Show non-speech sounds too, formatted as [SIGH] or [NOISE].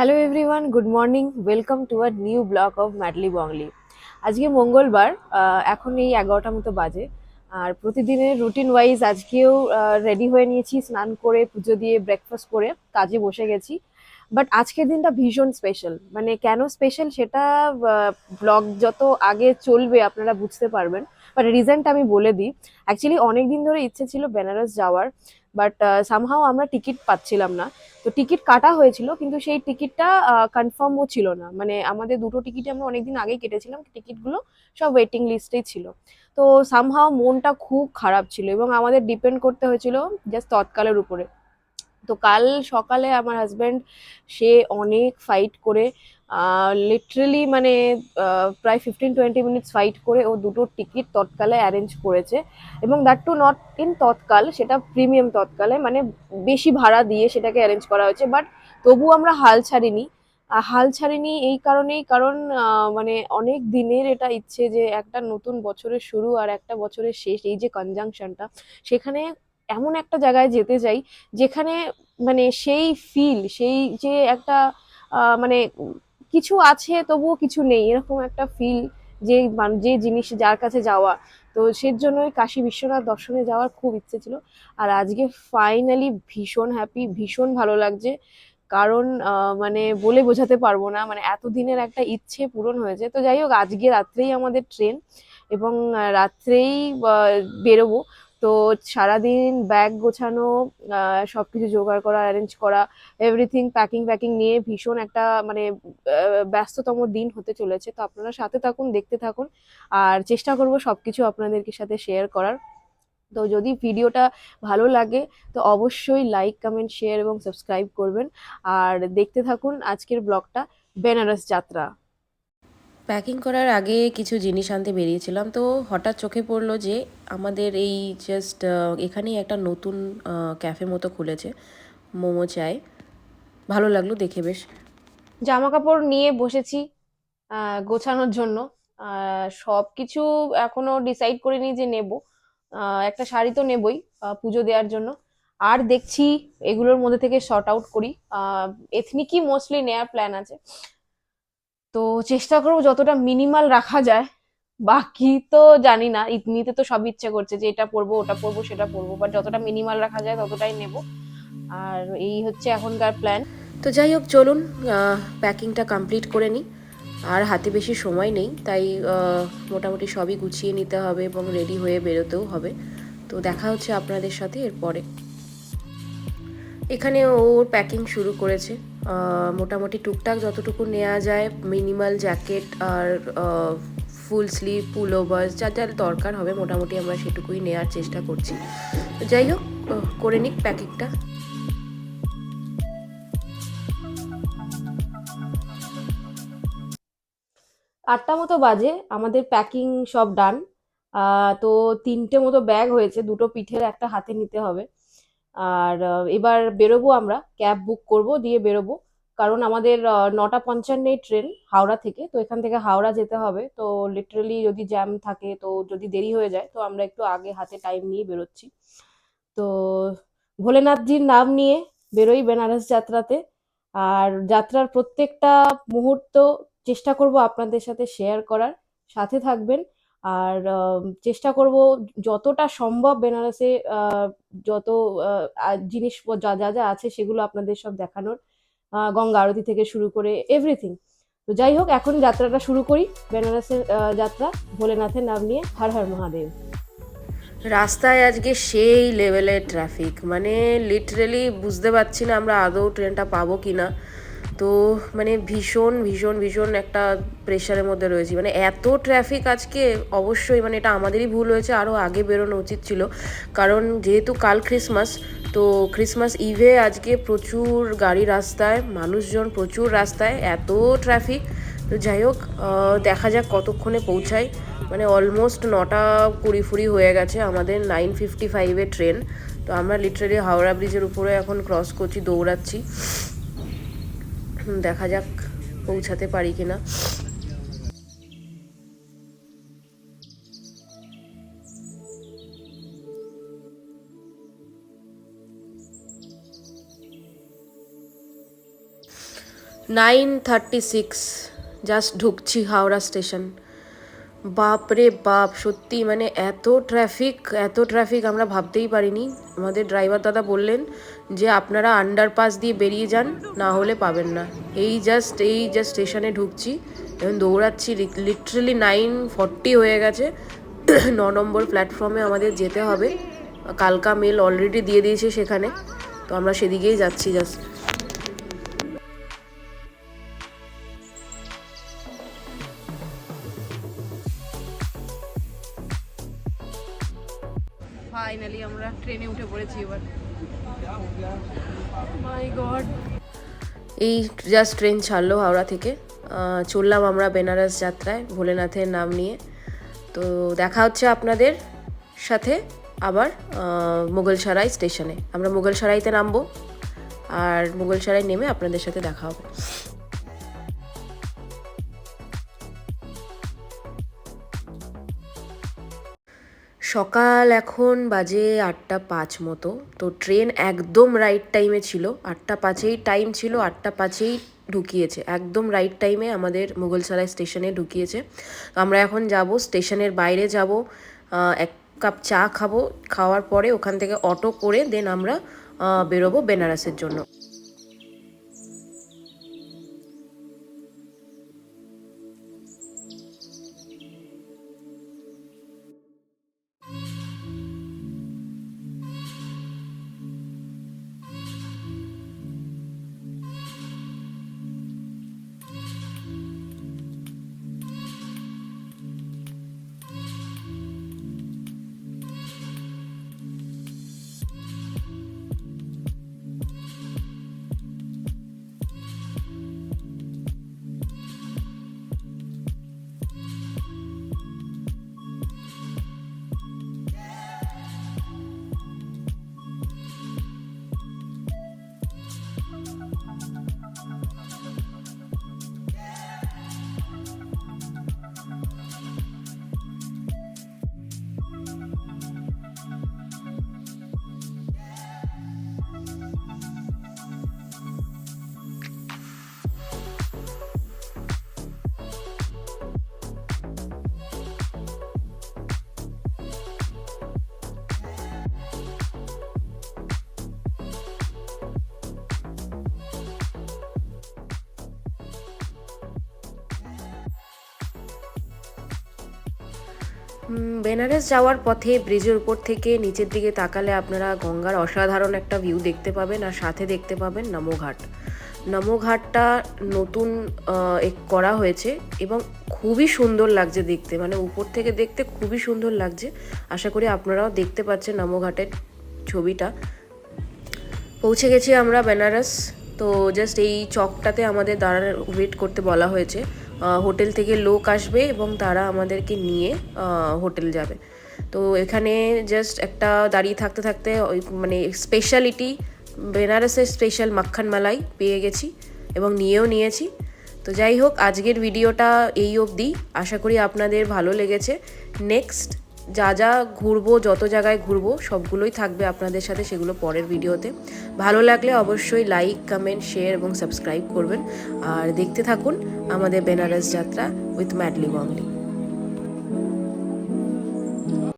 Hello everyone good morning welcome to our new vlog of madly Bongly আজকে মঙ্গলবার এখন এই এগারোটা মতো বাজে। আর প্রতিদিনের রুটিন ওয়াইজ আজকেও রেডি হয়ে নিয়েছি, স্নান করে, পুজো দিয়ে ব্রেকফাস্ট করে, কাজে বসে গেছি। বাট আজকের দিনটা ভীষণ স্পেশাল মানে কেন স্পেশাল সেটা ব্লগ যত আগে চলবে আপনারা বুঝতে পারবেন। বাট রিজনটা আমি বলে দিই। অ্যাকচুয়ালি অনেক দিন ধরে ইচ্ছে ছিল বেনারস যাওয়ার। বাট সামহাও আমরা টিকিট পাচ্ছিলাম না। তো টিকিট কাটা হয়েছিল, কিন্তু সেই টিকিটটা কনফার্মও ছিল না। মানে আমাদের দুটো টিকিট আমরা অনেকদিন আগেই কেটেছিলাম টিকিটগুলো সব ওয়েটিং লিস্টেই ছিল। তো সামহাও মনটা খুব খারাপ ছিল এবং আমাদের ডিপেন্ড করতে হয়েছিল জাস্ট তৎকালের উপরে। তো কাল সকালে আমার হাজব্যান্ড সে অনেক ফাইট করে লিটারেলি মানে প্রায় ফিফটিন টোয়েন্টি মিনিটস ফাইট করে ও দুটো টিকিট তৎকালে অ্যারেঞ্জ করেছে। এবং that too not in Tatkal, সেটা প্রিমিয়াম তৎকালে মানে বেশি ভাড়া দিয়ে সেটাকে অ্যারেঞ্জ করা হয়েছে। বাট তবু আমরা হাল ছাড়িনি। হাল ছাড়িনি এই কারণেই, কারণ মানে অনেক দিনের এটা ইচ্ছে যে একটা নতুন বছরের শুরু আর একটা বছরের শেষ, এই যে কনজাংশনটা সেখানে এমন একটা জায়গায় যেতে চাই, যেখানে মানে সেই ফিল সেই যে একটা মানে কিছু আছে, তবুও কিছু নেই। এরকম একটা ফিল যে মান- যে জিনিস যার কাছে যাওয়া। তো সের জন্যই কাশী বিশ্বনাথ দর্শনে যাওয়ার খুব ইচ্ছে ছিল। আর আজকে ফাইনালি ভীষণ হ্যাপি ভীষণ ভালো লাগছে। কারণ মানে বলে বোঝাতে পারব না মানে এতদিনের একটা ইচ্ছে পূরণ হয়েছে। তো যাই হোক, আজকে রাত্রেই আমাদের ট্রেন এবং রাত্রেই বেরোবো। তো সারাদিন ব্যাগ গোছানো আহ, সবকিছু জোগাড় করা অ্যারেঞ্জ করা এভরিথিং প্যাকিং প্যাকিং নিয়ে ভীষণ একটা মানে ব্যস্ততম দিন হতে চলেছে। তো আপনারা সাথে থাকুন দেখতে থাকুন। আর চেষ্টা করব সবকিছু আপনাদেরকে সাথে শেয়ার করার। তো যদি ভিডিওটা ভালো লাগে তো অবশ্যই লাইক কমেন্ট শেয়ার এবং সাবস্ক্রাইব করবেন। আর দেখতে থাকুন আজকের ব্লগটা বেনারস যাত্রা। প্যাকিং করার আগে কিছু জিনিস আনতে বেরিয়েছিলাম। তো হঠাৎ চোখে পড়ল যে আমাদের এই জাস্ট এখানেই একটা নতুন ক্যাফে মতো খুলেছে, মোমো চায় ভালো লাগল দেখে বেশ। জামা কাপড় নিয়ে বসেছি গোছানোর জন্য। সব কিছু এখনও ডিসাইড করিনি যে নেব। একটা শাড়ি তো নেবই পুজো দেওয়ার জন্য। আর দেখছি এগুলোর মধ্যে থেকে শর্ট আউট করি। এথনিকই মোস্টলি নেওয়ার প্ল্যান আছে। তো চেষ্টা করব যতটা মিনিমাল রাখা যায়। বাকি তো জানি না নিতে তো সব ইচ্ছে করছে যে এটা পরবো, ওটা পরবো, সেটা পরবো বাট যতটা মিনিমাল রাখা যায় ততটাই নেব। আর এই হচ্ছে এখনকার প্ল্যান তো যাই হোক, চলুন প্যাকিংটা কমপ্লিট করে নিই। আর হাতে বেশি সময় নেই, তাই মোটামুটি সবই গুছিয়ে নিতে হবে এবং রেডি হয়ে বেরোতেও হবে। তো দেখা হচ্ছে আপনাদের সাথে এরপরে। এখানে ওর প্যাকিং শুরু করেছে। মোটামুটি টুকটাক যতটুকু নেওয়া যায় মিনিমাল জ্যাকেট আর ফুল স্লিভ পুলোভার যা যা দরকার হবে মোটামুটি আমরা সেটুকুই নেওয়ার চেষ্টা করছি। যাই হোক করে নিক প্যাকিংটা আটটা মতো বাজে, আমাদের প্যাকিং সব ডান তো তিনটে মতো ব্যাগ হয়েছে, দুটো পিঠের একটা হাতে নিতে হবে। আর এবার বেরোবো আমরা, ক্যাব বুক করব, দিয়ে বেরোবো। কারণ আমাদের নটা পঞ্চান্নে ট্রেন হাওড়া থেকে, তো এখান থেকে হাওড়া যেতে হবে। তো লিটারালি যদি জ্যাম থাকে, তো যদি দেরি হয়ে যায়, তো আমরা একটু আগে হাতে টাইম নিয়ে বেরোচ্ছি। তো ভোলেনাথজির নাম নিয়ে বেরোই বেনারস যাত্রাতে। আর যাত্রার প্রত্যেকটা মুহূর্ত চেষ্টা করব আপনাদের সাথে শেয়ার করার। সাথে থাকবেন। আর চেষ্টা করব যতটা সম্ভব বেনারসে যত জিনিস যা যা যা আছে সেগুলো আপনাদের সব দেখানোর গঙ্গা আরতি থেকে শুরু করে এভরিথিং তো যাই হোক, এখন যাত্রাটা শুরু করি, বেনারসের যাত্রা, ভোলেনাথের নাম নিয়ে, হর হর মহাদেব। রাস্তায় আজকে সেই লেভেলের ট্রাফিক মানে লিটারেলি বুঝতে পারছি না আমরা আদৌ ট্রেনটা পাবো কি না তো মানে ভীষণ ভীষণ ভীষণ একটা প্রেশারের মধ্যে রয়েছি। মানে এত ট্রাফিক আজকে, অবশ্যই মানে এটা আমাদেরই ভুল হয়েছে আরও আগে বেরোনো উচিত ছিল। কারণ যেহেতু কাল ক্রিসমাস তো ক্রিসমাস ইভে আজকে প্রচুর গাড়ি রাস্তায়, মানুষজন প্রচুর রাস্তায়, এত ট্রাফিক তো যাই হোক দেখা যাক কতক্ষণে পৌঁছায় মানে অলমোস্ট নটা কুড়ি ফুড়ি হয়ে গেছে আমাদের নাইন ফিফটি ফাইভের ট্রেন তো আমরা লিটারেলি হাওড়া ব্রিজের উপরে এখন ক্রস করছি, দৌড়াচ্ছি। দেখা যাক পৌঁছাতে পারি কিনা। নাইন থার্টি সিক্স জাস্ট ঢুকছি হাওড়া স্টেশন। বাপ রে বাপ, সত্যি মানে এত ট্রাফিক এত ট্রাফিক আমরা ভাবতেই পারিনি। আমাদের ড্রাইভার দাদা বললেন যে আপনারা আন্ডারপাস দিয়ে বেরিয়ে যান, না হলে পাবেন না। এই জাস্ট এই জাস্ট স্টেশনে ঢুকছি, এবং দৌড়াচ্ছি লিটারেলি নাইন ফর্টি হয়ে গেছে। [CLEARS THROAT] ন নম্বর প্ল্যাটফর্মে আমাদের যেতে হবে। কালকা মেল অলরেডি দিয়ে দিয়েছে সেখানে। তো আমরা সেদিকেই যাচ্ছি জাস্ট ফাইনালি আমরা ট্রেনে উঠে পড়েছি এবার। মাই গড এই জাস্ট ট্রেন ছাড়লো হাওড়া থেকে। চললাম আমরা বেনারস যাত্রায় ভোলেনাথের নাম নিয়ে। তো দেখা হচ্ছে আপনাদের সাথে আবার আহ, মুঘলসরাই স্টেশনে। আমরা মুঘলসরাইতে নামবো আর মুঘলসরাই নেমে আপনাদের সাথে দেখা হবে। সকাল এখন বাজে আটটা পাঁচ মতো। তো ট্রেন একদম রাইট টাইমে ছিল। আটটা পাঁচেই টাইম ছিল, আটটা পাঁচেই ঢুকিয়েছে। একদম রাইট টাইমে আমাদের মুঘলসরাই স্টেশনে ঢুকিয়েছে। আমরা এখন যাব স্টেশনের বাইরে যাব এক কাপ চা খাব। খাওয়ার পরে ওখান থেকে অটো করে দেন আমরা বেরোবো বেনারসের জন্য। বেনারস যাওয়ার পথে ব্রিজের উপর থেকে নিচের দিকে তাকালে আপনারা গঙ্গার অসাধারণ একটা ভিউ দেখতে পাবেন আর সাথে দেখতে পাবেন নমোঘাট। নমোঘাটটা নতুন করা হয়েছে এবং খুবই সুন্দর লাগছে দেখতে। মানে উপর থেকে দেখতে খুবই সুন্দর লাগছে। আশা করি আপনারাও দেখতে পাচ্ছেন নমোঘাটের ছবিটা। পৌঁছে গেছি আমরা বেনারস। তো জাস্ট এই চকটাতে আমাদের দাঁড়ানোর ওয়েট করতে বলা হয়েছে। হোটেল থেকে লোক আসবে এবং তারা আমাদেরকে নিয়ে হোটেল যাবে। তো এখানে জাস্ট একটা দাঁড়িয়ে থাকতে থাকতে ওই মানে স্পেশালিটি বেনারসের স্পেশাল মাখন মালাই পেয়ে গেছি এবং নিয়েও নিয়েছি। তো যাই হোক, আজকের ভিডিওটা এই অবধি। আশা করি আপনাদের ভালো লেগেছে। নেক্সট যা যা ঘুরবো, যত জায়গায় ঘুরবো, সবগুলোই থাকবে আপনাদের সাথে সেগুলো পরের ভিডিওতে। ভালো লাগলে অবশ্যই লাইক কমেন্ট শেয়ার এবং সাবস্ক্রাইব করবেন। আর দেখতে থাকুন আমাদের বেনারস যাত্রা উইথ ম্যাডলি বংলি